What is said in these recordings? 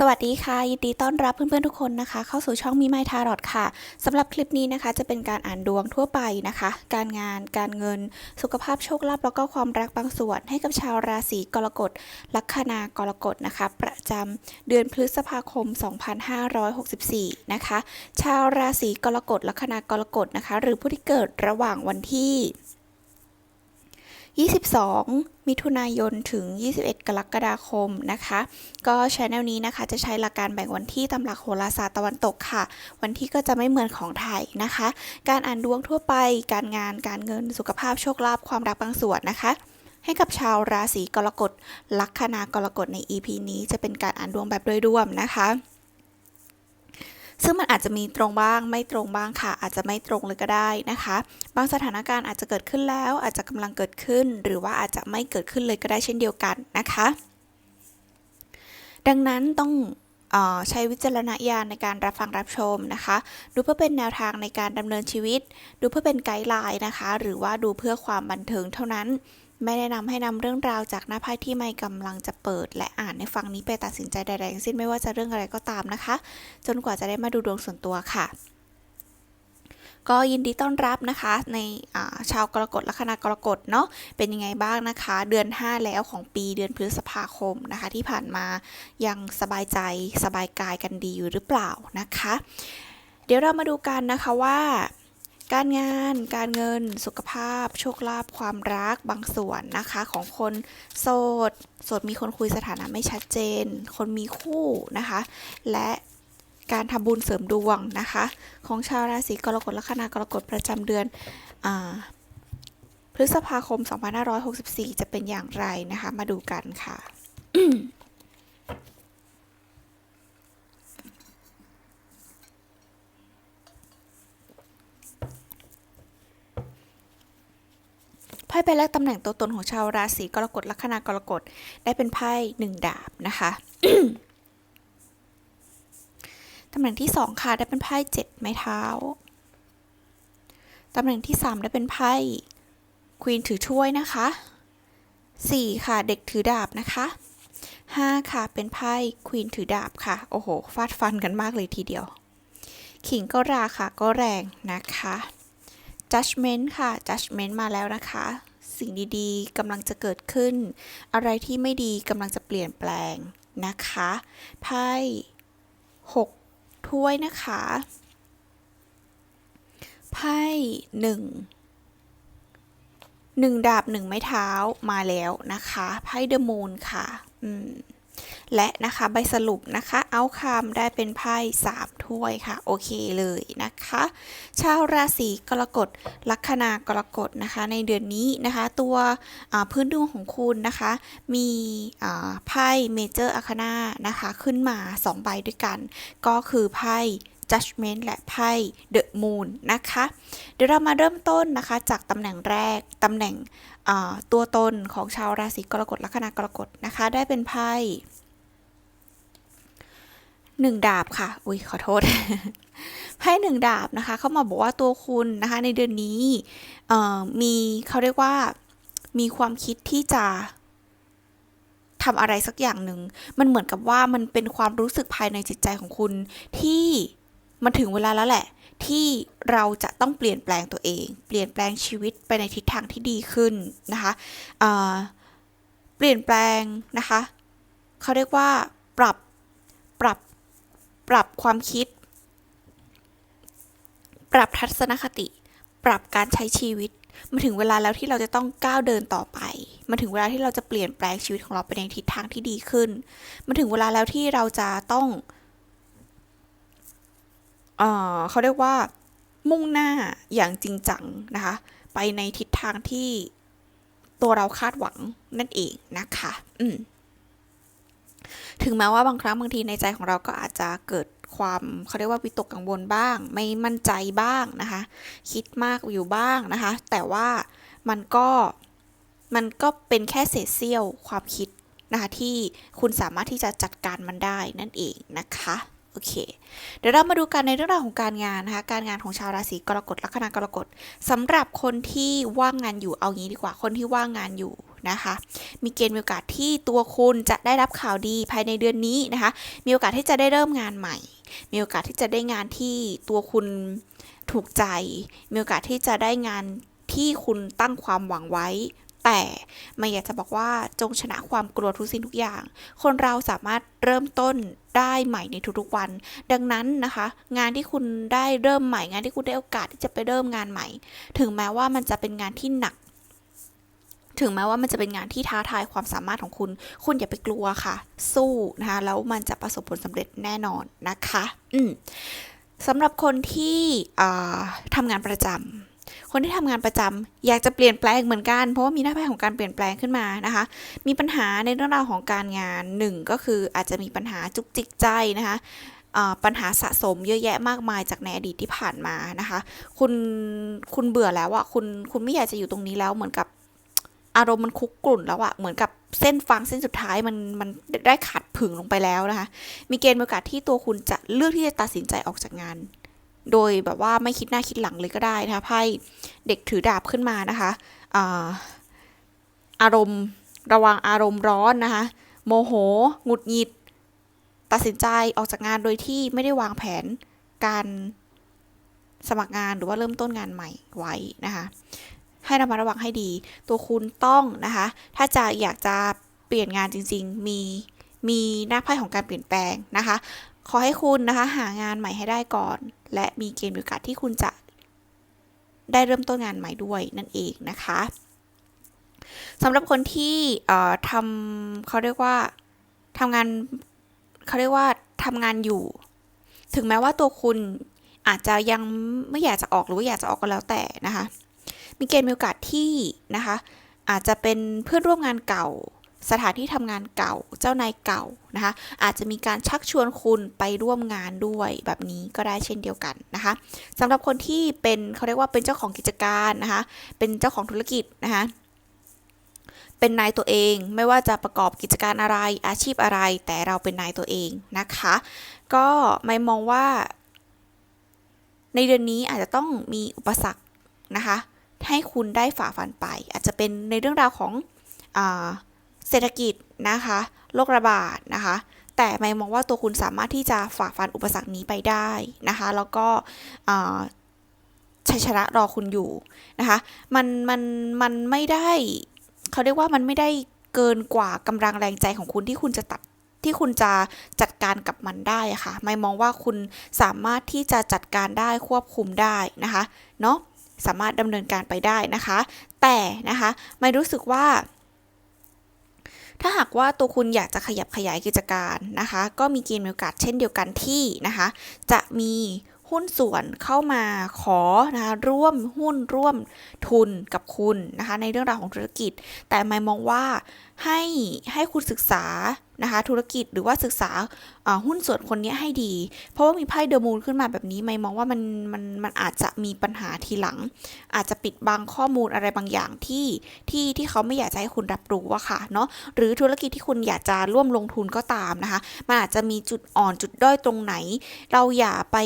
สวัสดีค่ะ ยินดีต้อนรับเพื่อนๆทุกคนนะคะ เข้าสู่ช่องมีไมทารอดค่ะสำหรับคลิปนี้นะคะ จะเป็นการอ่านดวงทั่วไปนะคะ การงาน การเงิน สุขภาพโชคลาภแล้วก็ความรักบางส่วน ให้กับชาวราศีกรกฎลัคนากรกฎนะคะ ประจำเดือนพฤษภาคม 2564 นะคะ ชาวราศีกรกฎลัคนากรกฎนะคะ หรือผู้ที่เกิดระหว่างวันที่ 22 มิถุนายนถึง 21 กรกฎาคมนะคะ ก็ช anel นี้นะคะจะใช้หลักการแบ่งวันที่ตำหลักโหราศาสตร์ตะวันตกค่ะ วันที่ก็จะไม่เหมือนของไทยนะคะ การอ่านดวงทั่วไป การงาน การเงิน สุขภาพ โชคลาภ ความรักบางส่วนนะคะให้กับชาวราศีกรกฎ ลัคนากรกฎใน EP นี้จะเป็นการอ่านดวงแบบโดยรวมนะคะ ซึ่งมันอาจจะมีตรงบ้างไม่ตรงบ้างค่ะ อาจจะไม่ตรงเลยก็ได้นะคะ บางสถานการณ์อาจจะเกิดขึ้นแล้ว อาจจะกำลังเกิดขึ้น หรือว่าอาจจะไม่เกิดขึ้นเลยก็ได้เช่นเดียวกันนะคะ ดังนั้นต้องออใช้วิจารณญาณในการรับฟังรับชมนะคะ ดูเพื่อเป็นแนวทางในการดำเนินชีวิต ดูเพื่อเป็นไกด์ไลน์นะคะ หรือว่าดูเพื่อความบันเทิงเท่านั้น ไม่แนะนำให้นำเรื่องราวจากหน้าไพ่ที่ไม่กำลังจะเปิด และอ่านในฟังนี้ไปตัดสินใจใดๆทั้งสิ้นไม่ว่าจะเรื่องอะไรก็ตามนะคะ จนกว่าจะได้มาดูดวงส่วนตัวค่ะ ก็ยินดีต้อนรับนะคะ ในาชาวกรกฎลัคนากรกฎเนาะเป็นยังไงบ้างนะคะ เดือน 5 แล้วของปีเดือนพฤษภาคมนะคะ ที่ผ่านมายังสบายใจสบายกายกันดีอยู่หรือเปล่านะคะ เดี๋ยวเรามาดูกันนะคะว่า การงาน การเงิน สุขภาพ โชคลาภ ความรัก บางส่วนนะคะ ของคนโสด โสดมีคนคุยสถานะไม่ชัดเจน คนมีคู่นะคะ และการทำบุญเสริมดวงนะคะ ของชาวราศีกรกฎลัคนากรกฎประจำเดือนอพฤษภาคม 2564 จะเป็นอย่างไรนะคะ มาดูกันค่ะ พ่ใบแรกตำแหน่งตัวตนของชาวราศีกรกฎลัคนากรกฎได้เป็นไพ่หนึ่งดาบนะคะตำแหน่งที่สองค่ะได้เป็นไพ่เจ็ดไม้เท้าตำแหน่งที่สามได้เป็นไพ่ควีนถือถ้วยนะคะสี่ค่ะเด็กถือดาบนะคะห้าค่ะเป็นไพ่ควีนถือดาบค่ะ โอ้โหฟาดฟันกันมากเลยทีเดียว ขิงก็ราค่ะก็แรงนะคะ judgment ค่ะ judgment มาแล้วนะคะ สิ่งดีๆกำลังจะเกิดขึ้น อะไรที่ไม่ดีกำลังจะเปลี่ยนแปลงนะคะไพ่หกถ้วยนะคะไพ่หนึ่งหนึ่งดาบหนึ่งไม้เท้ามาแล้วนะคะไพ่เดอะมูนค่ะ อืม และนะคะใบสรุปนะคะเอาคำได้เป็นไพ่สามถ้วยค่ะ โอเคเลยนะคะ ชาวราศีกรกฎลัคนากรกฎนะคะ ในเดือนนี้นะคะ ตัวพื้นดวงของคุณนะคะ มีไพ่เมเจอร์อาคานานะคะ ขึ้นมา 2 ใบด้วยกัน ก็คือไพ่ Judgment และไพ่ The Moon นะคะ เดี๋ยวเรามาเริ่มต้นนะคะจากตำแหน่งแรก ตำแหน่งตัวตนของชาวราศีกรกฎลัคนากรกฎนะคะ ได้เป็นไพ่ หนึ่งดาบค่ะ อุ้ยขอโทษไพ่หนึ่งดาบนะคะ เขามาบอกว่าตัวคุณนะคะ ในเดือนนี้มีเขาเรียกว่ามีความคิดที่จะทำอะไรสักอย่างหนึ่ง มันเหมือนกับว่ามันเป็นความรู้สึกภายในจิตใจของคุณ ที่มันถึงเวลาแล้วแหละ ที่เราจะต้องเปลี่ยนแปลงตัวเอง เปลี่ยนแปลงชีวิตไปในทิศทางที่ดีขึ้นนะคะเเปลี่ยนแปลงนะคะ เขาเรียกว่าปรับปรับ ปรับความคิด ปรับทัศนคติ ปรับการใช้ชีวิตมาถึงเวลาแล้วที่เราจะต้องก้าวเดินต่อไป มาถึงเวลาที่เราจะเปลี่ยนแปลงชีวิตของเราไปในทิศทางที่ดีขึ้น มาถึงเวลาแล้วที่เราจะต้องเออเขาเรียกว่า มุ่งหน้าอย่างจริงจังนะคะ ไปในทิศทางที่ตัวเราคาดหวังนั่นเองนะคะ อืม ถึงแม้ว่าบางครั้งบางทีในใจของเราก็อาจจะเกิดความเขาเรียกว่าวิตกกังวลบ้าง ไม่มั่นใจบ้างนะคะ คิดมากอยู่บ้างนะคะ แต่ว่ามันก็มันก็เป็นแค่เศษเสี้ยวความคิดนะคะที่คุณสามารถที่จะจัดการมันได้นั่นเองนะคะโอเคเดี๋ยวเรามาดูกันในเรื่องราวของการงานนะคะ การงานของชาวราศีกรกฎลัคนากรกฎสำหรับคนที่ว่างงานอยู่เอางี้ดีกว่า คนที่ว่างงานอยู่ นะคะ มีเกณฑ์มีโอกาสที่ตัวคุณจะได้รับข่าวดีภายในเดือนนี้นะคะ มีโอกาสที่จะได้เริ่มงานใหม่ มีโอกาสที่จะได้งานที่ตัวคุณถูกใจ มีโอกาสที่จะได้งานที่คุณตั้งความหวังไว้ แต่ไม่อยากจะบอกว่าจงชนะความกลัวทุกสิ่งทุกอย่าง คนเราสามารถเริ่มต้นได้ใหม่ในทุกๆวัน ดังนั้นนะคะ งานที่คุณได้เริ่มใหม่ งานที่คุณได้โอกาสที่จะไปเริ่มงานใหม่ ถึงแม้ว่ามันจะเป็นงานที่หนัก ถึงแม้ว่ามันจะเป็นงานที่ท้าทายความสามารถของคุณ คุณอย่าไปกลัวค่ะ สู้นะคะแล้วมันจะประสบผลสำเร็จแน่นอนนะคะ อืมสำหรับคนที่อ่าทำงานประจำ คนที่ทำงานประจำอยากจะเปลี่ยนแปลงเหมือนกัน เพราะว่ามีหน้าไพ่ของการเปลี่ยนแปลงขึ้นมานะคะ มีปัญหาในเรื่องราวของการงานหนึ่งก็คืออาจจะมีปัญหาจุกจิกใจนะคะปัญหาสะสมเยอะแยะมากมายจากในอดีตที่ผ่านมานะคะ คุณคุณเบื่อแล้วอะคุณคุณไม่อยากจะอยู่ตรงนี้แล้วเหมือนกับ อารมณ์มันคุกกรุ่นแล้วอะเหมือนกับเส้นฟังเส้นสุดท้ายมันมันได้ขาดผึ่งลงไปแล้วนะคะ มีเกณฑ์โอกาสที่ตัวคุณจะเลือกที่จะตัดสินใจออกจากงาน โดยแบบว่าไม่คิดหน้าคิดหลังเลยก็ได้นะคะไพ่เด็กถือดาบขึ้นมานะคะอาอารมณ์ระวังอารมณ์ร้อนนะคะ โมโหหงุดหงิด ตัดสินใจออกจากงานโดยที่ไม่ได้วางแผนการสมัครงานหรือว่าเริ่มต้นงานใหม่ไว้นะคะ ให้ระมัดระวังให้ดี ตัวคุณต้องนะคะ ถ้าจะอยากจะเปลี่ยนงานจริง ๆ มีมีหน้าไพ่ของการเปลี่ยนแปลงนะคะ ขอให้คุณนะคะหางานใหม่ให้ได้ก่อน และมีเกณฑ์มีโอกาสที่คุณจะได้เริ่มต้นงานใหม่ด้วยนั่นเองนะคะสำหรับคนที่เอ่อทำเขาเรียกว่าทำงานเขาเรียกว่าทำงานอยู่ ถึงแม้ว่าตัวคุณอาจจะยังไม่อยากจะออกหรือว่าอยากจะออกก็แล้วแต่นะคะ มีเกณฑ์มีโอกาสที่นะคะ อาจจะเป็นเพื่อนร่วมงานเก่า สถานที่ทำงานเก่า เจ้านายเก่านะคะ อาจจะมีการชักชวนคุณไปร่วมงานด้วยแบบนี้ก็ได้เช่นเดียวกันนะคะสำหรับคนที่เป็นเขาเรียกว่าเป็นเจ้าของกิจการนะคะ เป็นเจ้าของธุรกิจนะคะเป็นนายตัวเองไม่ว่าจะประกอบกิจการอะไรอาชีพอะไร แต่เราเป็นนายตัวเองนะคะ ก็ไม่มองว่า ในเดือนนี้อาจจะต้องมีอุปสรรคนะคะ ให้คุณได้ฝ่าฟันไป อาจจะเป็นในเรื่องราวของอเศรษฐกิจนะคะโรคระบาดนะคะ แต่ไม่มองว่าตัวคุณสามารถที่จะฝ่าฟันอุปสรรคนี้ไปได้นะคะ แล้วก็ชัยชนะรอคุณอยู่นะคะ มันมันมันไม่ได้เขาเรียกว่ามันไม่ได้เกินกว่ากำลังแรงใจของคุณที่คุณจะตัดที่คุณจะจัดการกับมันได้ะค่ะ ไม่มองว่าคุณสามารถที่จะจัดการได้ควบคุมได้นะคะ เนาะ สามารถดำเนินการไปได้นะคะ แต่นะคะไม่รู้สึกว่า ถ้าหากว่าตัวคุณอยากจะขยับขยายกิจการนะคะ ก็มีเกณฑ์มีโอกาสเช่นเดียวกันที่นะคะ จะมีหุ้นส่วนเข้ามาขอนะคะร่วมหุ้นร่วมทุนกับคุณนะคะ ในเรื่องราวของธุรกิจ แต่ไม่มองว่าให้ให้คุณศึกษา นะคะธุรกิจหรือว่าศึกษาหุ้นส่วนคนนี้ให้ดี เพราะว่ามีไพ่เดอะมูนขึ้นมาแบบนี้ไม่มองว่ามันมันมันอาจจะมีปัญหาทีหลัง อาจจะปิดบังข้อมูลอะไรบางอย่างที่ที่ที่เขาไม่อยากจะให้คุณรับรู้อะค่ะเนาะหรือธุรกิจที่คุณอยากจะร่วมลงทุนก็ตามนะคะ มันอาจจะมีจุดอ่อนจุดด้อยตรงไหน เราอย่าไป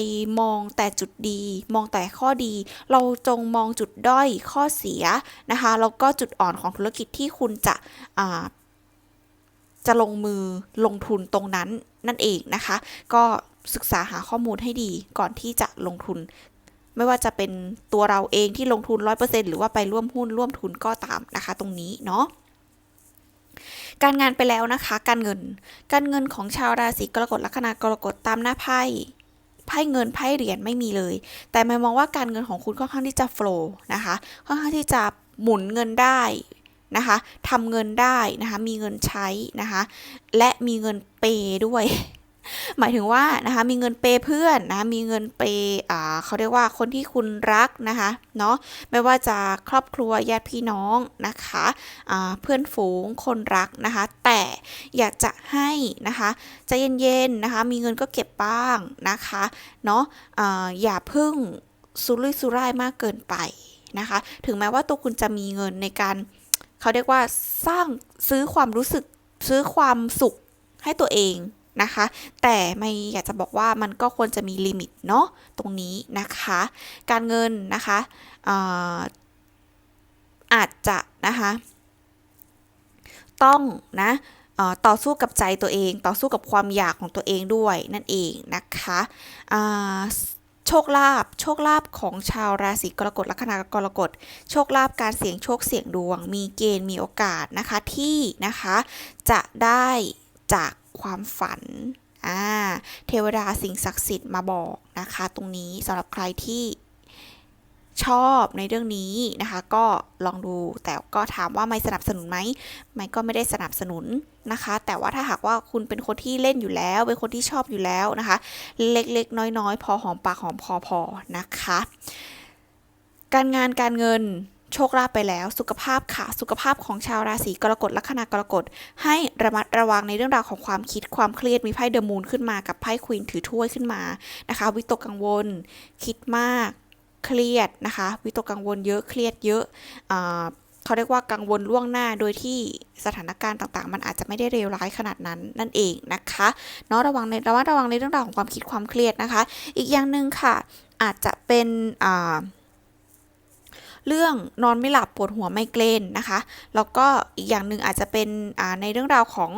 มองแต่จุดดี มองแต่ข้อดี เราจงมองจุดด้อยข้อเสียนะคะแล้วก็จุดอ่อนของธุรกิจที่คุณจะ จะลงมือลงทุนตรงนั้นนั่นเองนะคะ ก็ศึกษาหาข้อมูลให้ดีก่อนที่จะลงทุน ไม่ว่าจะเป็นตัวเราเองที่ลงทุน 100%หรือว่าไปร่วมหุ้นร่วมทุนก็ตามนะคะ ตรงนี้เนาะการงานไปแล้วนะคะ การเงิน การเงินของชาวราศีกรกฎลัคนากรกฎตามหน้าไพ่ไพ่เงินไพ่เหรียญไม่มีเลย แต่ไมมองว่าการเงินของคุณค่อนข้างที่จะโฟล์นะคะค่อนข้างที่จะหมุนเงินได้ นะคะทำเงินได้นะคะ มีเงินใช้นะคะ และมีเงินเปย์ด้วย หมายถึงว่านะคะมีเงินเปย์เพื่อนนะะมีเงินเปย์อ่าเขาเรียกว่าคนที่คุณรักนะคะเนาะไม่ว่าจะครอบครัวญาติพี่น้องนะคะอ่าเพื่อนฝูงคนรักนะคะ แต่อยากจะให้นะคะใจเย็นๆนะคะ มีเงินก็เก็บบ้างนะคะเนาะอ่าอย่าพึ่งสุรุ่ยสุร่ายมากเกินไปนะคะ ถึงแม้ว่าตัวคุณจะมีเงินในการ เขาเรียกว่าสร้างซื้อความรู้สึกซื้อความสุขให้ตัวเองนะคะ แต่ไม่อยากจะบอกว่ามันก็ควรจะมีลิมิตเนาะตรงนี้นะคะ การเงินนะคะอาอาจจะนะคะต้องนะต่อสู้กับใจตัวเอง ต่อสู้กับความอยากของตัวเองด้วยนั่นเองนะคะ โชคลาภโชคลาภของชาวราศีกรกฎลัคนากรกฎโชคลาภการเสี่ยงโชคเสี่ยงดวง มีเกณฑ์มีโอกาสนะคะที่นะคะจะได้จากความฝันอ่าเทวดาสิ่งศักดิ์สิทธิ์มาบอกนะคะ ตรงนี้สำหรับใครที่ ชอบในเรื่องนี้นะคะ ก็ลองดูแต่ก็ถามว่าไม่สนับสนุนไหมไม่ก็ไม่ได้สนับสนุนนะคะ แต่ว่าถ้าหากว่าคุณเป็นคนที่เล่นอยู่แล้ว เป็นคนที่ชอบอยู่แล้วนะคะ เล็กๆ น้อยๆ พอหอมปากหอมคอพอนะคะ การงานการเงินโชคลาภไปแล้วสุขภาพค่ะ สุขภาพของชาวราศีกรกฎลัคนากรกฎ ให้ระมัดระวังในเรื่องราวของความคิดความเครียดมีไพ่เดอะมูนขึ้นมากับไพ่ควีนถือถ้วยขึ้นมานะคะ วิตกกังวล คิดมาก เครียดนะคะวิตกกังวลเยอะเครียดเยอะอ่าเขาเรียกว่ากังวลล่วงหน้าโดยที่สถานการณ์ต่างๆ มันอาจจะไม่ได้เลวร้ายขนาดนั้นนั่นเองนะคะเนาะระวังในระมัดระวังในเรื่องราวของความคิดความเครียดนะคะ อีกอย่างหนึ่งค่ะ อาจจะเป็นเรื่องนอนไม่หลับปวดหัวไมเกรนนะคะ แล้วก็อีกอย่างหนึ่งอาจจะเป็นในเรื่องราวของ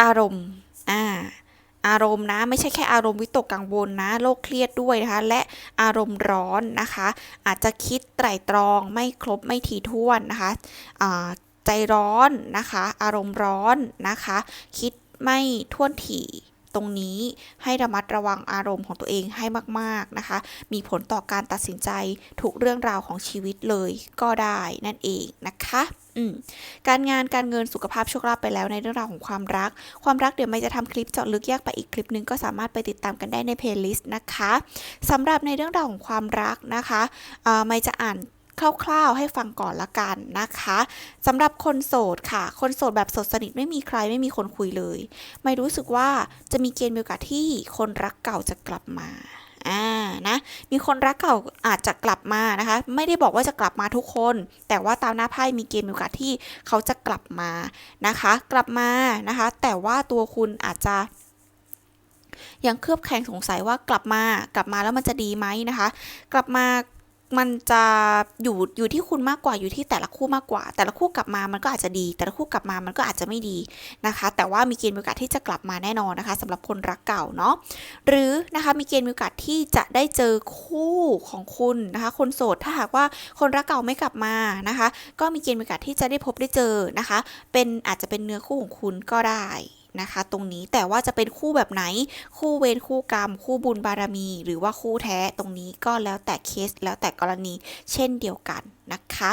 อารมณ์อ่า อารมณ์นะ ไม่ใช่แค่อารมณ์วิตกกังวลนะโรคเครียดด้วยนะคะ และอารมณ์ร้อนนะคะ อาจจะคิดไตร่ตรองไม่ครบไม่ถี่ถ้วนนะคะใจร้อนนะคะ อารมณ์ร้อนนะคะ คิดไม่ท่วนถี่ตรงนี้ให้ระมัดระวังอารมณ์ของตัวเองให้มาก ๆ นะคะ มีผลต่อการตัดสินใจทุกเรื่องราวของชีวิตเลยก็ได้นั่นเองนะคะ การงานการเงินสุขภาพโชคลาภไปแล้วในเรื่องราวของความรัก ความรักเดี๋ยวไม่จะทำคลิปเจาะลึกแยกไปอีกคลิปหนึงก็สามารถไปติดตามกันได้ในเพลย์ลิสต์นะคะสำหรับในเรื่องราวของความรักนะคะไม่จะอ่านคร่าวๆให้ฟังก่อนละกันนะคะสำหรับคนโสดค่ะ คนโสดแบบโสดสนิทไม่มีใครไม่มีคนคุยเลย ไม่รู้สึกว่าจะมีเกณฑ์มีโอกาสที่คนรักเก่าจะกลับมา อ่านะมีคนรักเก่าอาจจะกลับมานะคะ ไม่ได้บอกว่าจะกลับมาทุกคน แต่ว่าตามหน้าไพ่มีเกณฑ์มีโอกาสที่เขาจะกลับมานะคะ กลับมานะคะ แต่ว่าตัวคุณอาจจะยังเคลือบแคลงสงสัยว่ากลับมากลับมาแล้วมันจะดีไหมนะคะ กลับมา มันจะอยู่อยู่ที่คุณมากกว่าอยู่ที่แต่ละคู่มากกว่า แต่ละคู่กลับมามันก็อาจจะดี แต่ละคู่กลับมามันก็อาจจะไม่ดีนะคะ แต่ว่ามีเกณฑ์มีโอกาสที่จะกลับมาแน่นอนนะคะสำหรับคนรักเก่าเนาะหรือนะคะมีเกณฑ์มีโอกาสที่จะได้เจอคู่ของคุณนะคะ คนโสดถ้าหากว่าคนรักเก่าไม่กลับมานะคะ ก็มีเกณฑ์มีโอกาสที่จะได้พบได้เจอนะคะ เป็นอาจจะเป็นเนื้อคู่ของคุณก็ได้ นะคะ ตรงนี้แต่ว่าจะเป็นคู่แบบไหน คู่เวรคู่กรรม คู่บุญบารมี หรือว่าคู่แท้ตรงนี้ก็แล้วแต่เคสแล้วแต่กรณีเช่นเดียวกันนะคะ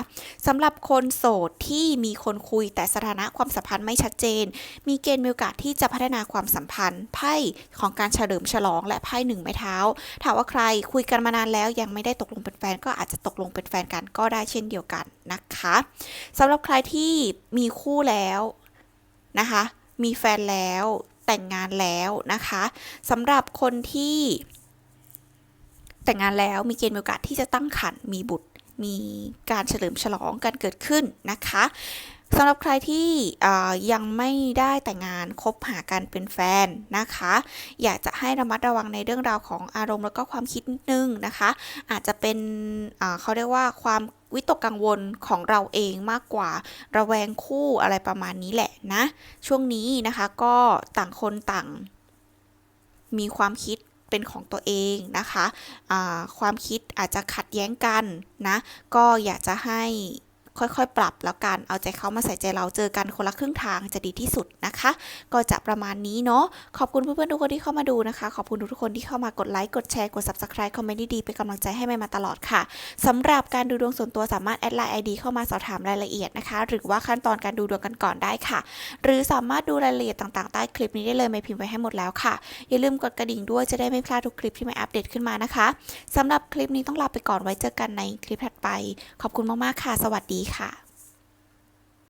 สำหรับคนโสดที่มีคนคุยแต่สถานะความสัมพันธ์ไม่ชัดเจน มีเกณฑ์มีโอกาสที่จะพัฒนาความสัมพันธ์ไพ่ของการเฉลิมฉลองและไพ่หนึ่งไม้เท้าถามว่าใครคุยกันมานานแล้วยังไม่ได้ตกลงเป็นแฟน ก็อาจจะตกลงเป็นแฟนกันก็ได้เช่นเดียวกันนะคะสำหรับใครที่มีคู่แล้วนะคะ มีแฟนแล้วแต่งงานแล้วนะคะสำหรับคนที่แต่งงานแล้วมีเกณฑ์มีโอกาสที่จะตั้งครรภ์มีบุตรมีการเฉลิมฉลองกันเกิดขึ้นนะคะ สำหรับใครที่ยังไม่ได้แต่งงานคบหากันเป็นแฟนนะคะ อยากจะให้ระมัดระวังในเรื่องราวของอารมณ์แล้วก็ความคิดนิดนึงนะคะ อาจจะเป็นเขาเรียกว่าความวิตกกังวลของเราเองมากกว่าระแวงคู่อะไรประมาณนี้แหละนะ ช่วงนี้นะคะก็ต่างคนต่าง มีความคิดเป็นของตัวเองนะคะความคิดอาจจะขัดแย้งกันนะ ก็อยากจะให้ ค่อยๆ ปรับแล้วกัน เอาใจเขามาใส่ใจเราเจอกันคนละครึ่งทางจะดีที่สุดนะคะ ก็จะประมาณนี้เนาะ ขอบคุณเพื่อนๆทุกคนที่เข้ามาดูนะคะ ขอบคุณทุกคนที่เข้ามากดไลค์ กดแชร์ กด subscribe คอมเมนต์ดีๆเป็นกำลังใจให้แม่มาตลอดค่ะสำหรับการดูดวงส่วนตัวสามารถแอดไลน์ ID เข้ามาสอบถามรายละเอียดนะคะ หรือว่าขั้นตอนการดูดวงกันก่อนได้ค่ะ หรือสามารถดูรายละเอียดต่างๆ ใต้คลิปนี้ได้เลยไม่พิมพ์ไว้ให้หมดแล้วค่ะ อย่าลืมกดกระดิ่งด้วยจะได้ไม่พลาดทุกคลิปที่ไม่อัปเดตขึ้นมานะคะสำหรับคลิปนี้ต้องลาไปก่อนไว้เจอกันในคลิปถัดไป ขอบคุณมากๆค่ะ สวัสดีค่ะ